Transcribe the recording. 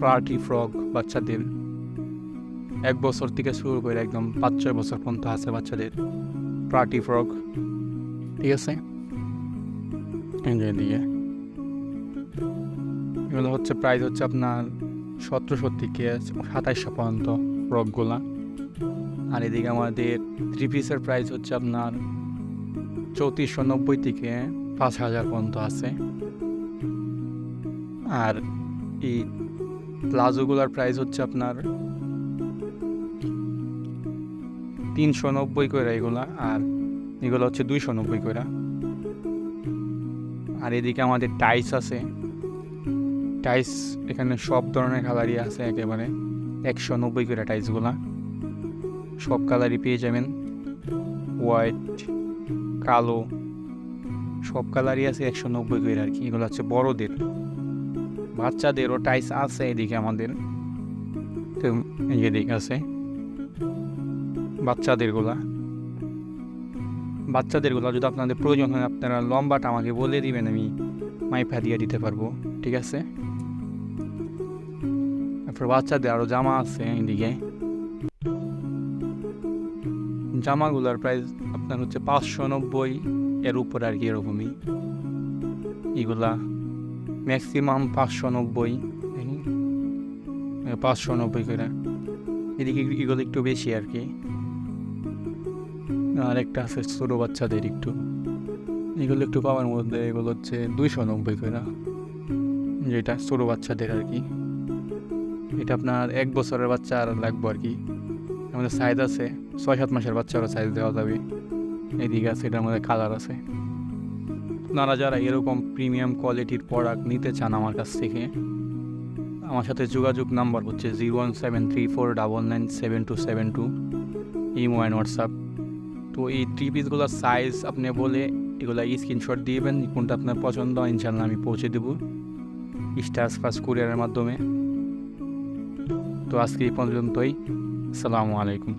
Party frock বাচ্চাদের। এক বছর থেকে শুরু করে একদম পাঁচ, ছয় বছর পর্যন্ত আছে বাচ্চাদের পার্টি ফ্রক। ঠিক আছে? দিয়ে এগুলো হচ্ছে প্রাইস হচ্ছে আপনার সতেরোশো থেকে সাতাইশশো পর্যন্ত ফ্রকগুলা। আর এদিকে আমাদের থ্রি পিসের প্রাইস হচ্ছে আপনার চৌত্রিশশো নব্বই থেকে পাঁচ হাজার পর্যন্ত আছে। আর এই প্লাজোগুলার প্রাইস হচ্ছে আপনার তিনশো নব্বই করে এগুলা, আর এগুলো হচ্ছে দুইশো নব্বই করে আর এদিকে আমাদের টাইস আছে। টাইস এখানে সব ধরনের কালারই আছে একেবারে। একশো নব্বই করে টাইসগুলা সব কালারই পেয়ে যাবেন। হোয়াইট কালো, সব কালারই আছে একশো নব্বই করে আর কি। এগুলো হচ্ছে বড়দের। বাচ্চাদেরও টাইস আছে এদিকে আমাদের। এদিকে আছে। বাচ্চাদেরগুলা। বাচ্চাদেরগুলো যদি আপনাদের প্রয়োজন হয়, আপনারা লম্বাটা আমাকে বলে দিবেন, আমি মাইফা দিয়ে দিতে পারব। ঠিক আছে? তারপর বাচ্চাদের আরও জামা আছে এদিকে। জামাগুলার প্রাইস আপনার হচ্ছে পাঁচশো নব্বই, এর উপর আর কি এরকমই। এগুলা ম্যাক্সিমাম পাঁচশো নব্বই। পাঁচশো নব্বই করে। এদিকে এগুলো একটু বেশি আর কি। আর একটা আছে ছোটো বাচ্চাদের একটু। এগুলো একটু পাওয়ার মধ্যে এগুলো হচ্ছে দুইশো নব্বই করে। যেটা ছোটো বাচ্চাদের আর কি। এটা আপনার এক বছরের বাচ্চা আর লাগবো আর কি। আমাদের সাইজ আছে ছয় সাত মাসের বাচ্চারও সাইজ দেওয়া যাবে। এদিকে আছে এটার মধ্যে কালার আছে। আপনারা যারা এরকম প্রিমিয়াম কোয়ালিটির প্রোডাক্ট নিতে চান আমার কাছ থেকে, আমার সাথে যোগাযোগ নাম্বার হচ্ছে zero one seven three four double nine seven two seven two Imo and WhatsApp তো এই থ্রি পিসগুলোর সাইজ আপনি বলে এগুলো স্ক্রিনশট দিবেন, কোনটা আপনার পছন্দ ইনশাল্লাহ আমি পৌঁছে দেবো স্টার্স ফার্স্ট কুরিয়ারের মাধ্যমে। তো আজকে এই পর্যন্তই, আসসালামু আলাইকুম।